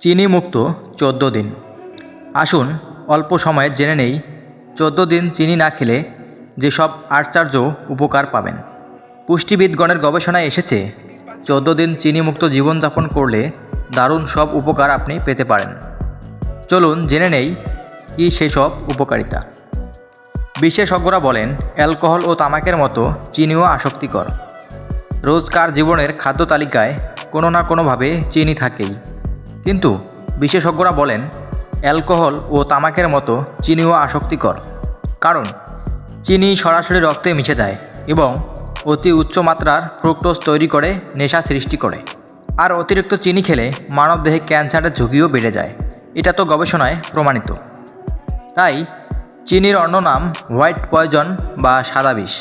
চিনি মুক্ত চোদ্দ দিন। আসুন অল্প সময়ে জেনে নেই, চোদ্দ দিন চিনি না খেলে যেসব আশ্চর্য উপকার পাবেন। পুষ্টিবিদগণের গবেষণায় এসেছে, চোদ্দ দিন চিনিমুক্ত জীবনযাপন করলে দারুণ সব উপকার আপনি পেতে পারেন। চলুন জেনে নেই কী সেসব উপকারিতা। বিশেষজ্ঞরা বলেন, অ্যালকোহল ও তামাকের মতো চিনিও আসক্তিকর। রোজকার জীবনের খাদ্য তালিকায় কোনো না কোনোভাবে চিনি থাকেই। কিন্তু বিশেষজ্ঞরা বলেন, অ্যালকোহল ও তামাকের মতো চিনিও আসক্তিকর, কারণ চিনি সরাসরি রক্তে মিশে যায় এবং অতি উচ্চ মাত্রার ফ্রুক্টোজ তৈরি করে নেশা সৃষ্টি করে। আর অতিরিক্ত চিনি খেলে মানবদেহে ক্যান্সারের ঝুঁকিও বেড়ে যায়। এটা তো গবেষণায় প্রমাণিত। তাই চিনির অন্য নাম হোয়াইট পয়জন বা সাদা বিষ।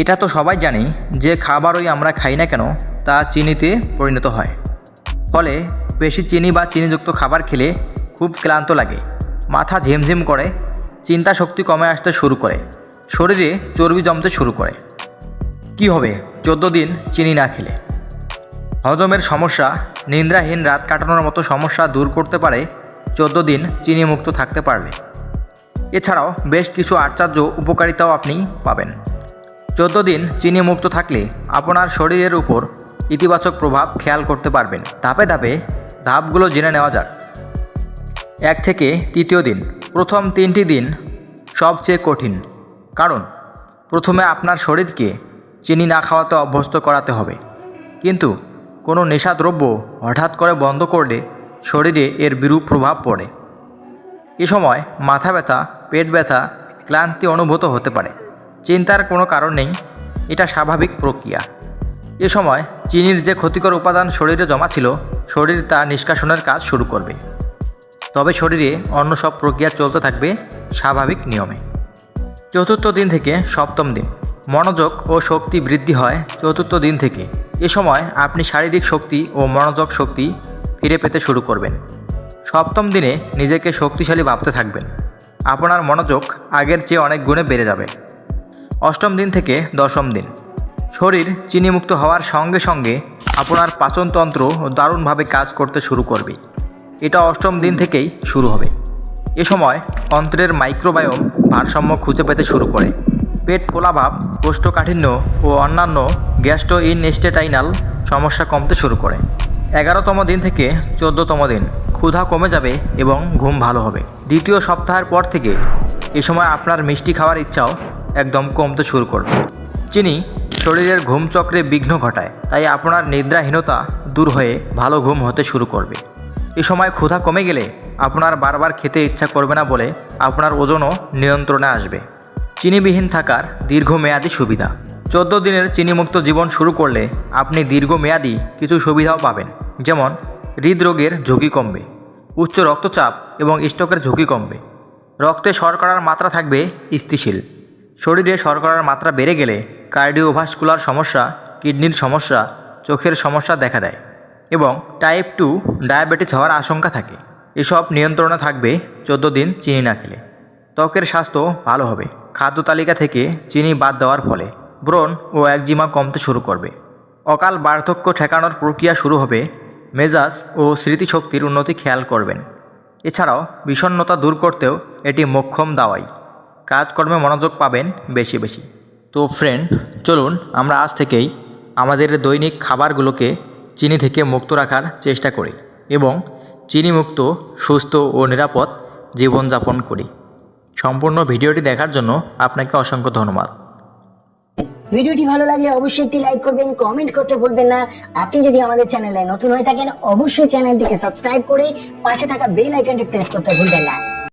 এটা তো সবাই জানি যে খাবারই আমরা খাই না কেন তা চিনিতে পরিণত হয়। ফলে বেশি চিনি বা চিনিযুক্ত খাবার খেলে খুব ক্লান্ত লাগে। মাথা ঝিমঝিম করে, চিন্তা শক্তি কমে আসতে শুরু করে, শরীরে চর্বি জমতে শুরু করে। কি হবে? চোদ্দ দিন চিনি না খেলে। হজমের সমস্যা নিন্দ্রাহীন রাত কাটানোর মতো সমস্যা দূর করতে পারে চোদ্দ দিন চিনি মুক্ত থাকতে পারলে। এছাড়াও বেশ কিছু আশ্চর্য উপকারিতাও আপনি পাবেন। চোদ্দ দিন চিনি মুক্ত থাকলে আপনার শরীরের উপর ইতিবাচক প্রভাব খেয়াল করতে পারবেন। ধাপে ধাপে ধাপগুলো জেনে নেওয়া যাক। এক থেকে তৃতীয় দিন, প্রথম তিনটি দিন সবচেয়ে কঠিন। কারণ, প্রথমে আপনার শরীরকে চিনি না খাওয়াতে অভ্যস্ত করাতে হবে। কিন্তু, কোনো নেশাদ্রব্য হঠাৎ করে বন্ধ করলে শরীরে এর বিরূপ প্রভাব পড়ে। এ সময় মাথা ব্যথা, পেট ব্যথা, ক্লান্তি অনুভূত হতে পারে। চিন্তার কোনো কারণ নেই, এটা স্বাভাবিক প্রক্রিয়া। এ সময় চিনির যে ক্ষতিকর উপাদান শরীরে জমা ছিল শরীর তা নিষ্কাশনের কাজ শুরু করবে। তবে শরীরে অন্য সব প্রক্রিয়া চলতে থাকবে স্বাভাবিক নিয়মে। চতুর্থ দিন থেকে সপ্তম দিন। মনোযোগ ও শক্তি বৃদ্ধি হয় চতুর্থ দিন থেকে। এ সময় আপনি শারীরিক শক্তি ও মনোযোগ শক্তি ফিরে পেতে শুরু করবেন। সপ্তম দিনে নিজেকে শক্তিশালী ভাবতে থাকবেন। আপনার মনোযোগ আগের চেয়ে অনেক গুণে বেড়ে যাবে। অষ্টম দিন থেকে দশম দিন। শরীর চিনিমুক্ত হওয়ার সঙ্গে সঙ্গে আপনার পাচনতন্ত্র দারুণভাবে কাজ করতে শুরু করবে। এটা অষ্টম দিন থেকেই শুরু হবে। এ সময় অন্ত্রের মাইক্রোবায়োম ভারসাম্য খুঁজে পেতে শুরু করে। পেট ফোলাভাব কোষ্ঠকাঠিন্য ও অন্যান্য গ্যাস্ট্রোইনস্টেটাইনাল সমস্যা কমতে শুরু করে। এগারোতম দিন থেকে চোদ্দোতম দিন ক্ষুধা কমে যাবে এবং ঘুম ভালো হবে। দ্বিতীয় সপ্তাহের পর থেকে এ সময় আপনার মিষ্টি খাওয়ার ইচ্ছাও একদম কমতে শুরু করবে। চিনি শরীরের ঘুম চক্রে বিঘ্ন ঘটায়, তাই আপনার নিদ্রাহীনতা দূর হয়ে ভালো ঘুম হতে শুরু করবে। এ সময় ক্ষুধা কমে গেলে আপনার বারবার খেতে ইচ্ছা করবে না বলে আপনার ওজনও নিয়ন্ত্রণে আসবে। চিনিবিহীন থাকার দীর্ঘমেয়াদী সুবিধা। চোদ্দ দিনের চিনিমুক্ত জীবন শুরু করলে আপনি দীর্ঘমেয়াদী কিছু সুবিধাও পাবেন, যেমন হৃদরোগের ঝুঁকি কমবে, উচ্চ রক্তচাপ এবং স্ট্রোকের ঝুঁকি কমবে। রক্তে শর্করার মাত্রা থাকবে স্থিতিশীল। শরীরে শর্করার মাত্রা বেড়ে গেলে কার্ডিওভাস্কুলার সমস্যা, কিডনির সমস্যা, চোখের সমস্যা দেখা দেয় এবং টাইপ টু ডায়াবেটিস হওয়ার আশঙ্কা থাকে। এসব নিয়ন্ত্রণে থাকবে চোদ্দ দিন চিনি না খেলে। ত্বকের স্বাস্থ্য ভালো হবে। খাদ্য তালিকা থেকে চিনি বাদ দেওয়ার ফলে ব্রণ ও একজিমা কমতে শুরু করবে। অকাল বার্ধক্য ঠেকানোর প্রক্রিয়া শুরু হবে। মেজাজ ও স্মৃতিশক্তির উন্নতি খেয়াল করবেন। এছাড়াও বিষণ্ণতা দূর করতেও এটি মোক্ষম দাওয়াই। কাজকর্মে মনোযোগ পাবেন বেশি বেশি। তো ফ্রেন্ড চলুন আমরা আজ থেকেই আমাদের দৈনিক খাবারগুলোকে চিনি থেকে মুক্ত রাখার চেষ্টা করি এবং চিনিমুক্ত, সুস্থ ও নিরাপদ জীবনযাপন করি। সম্পূর্ণ ভিডিওটি দেখার জন্য আপনাকে অসংখ্য ধন্যবাদ। ভিডিওটি ভালো লাগলে অবশ্যই একটি লাইক করবেন, কমেন্ট করতে ভুলবেন না। আপনি যদি আমাদের চ্যানেলে নতুন হয়ে থাকেন, অবশ্যই চ্যানেলটিকে সাবস্ক্রাইব করে পাশে থাকা বেল আইকনটি প্রেস করতে ভুলবেন না।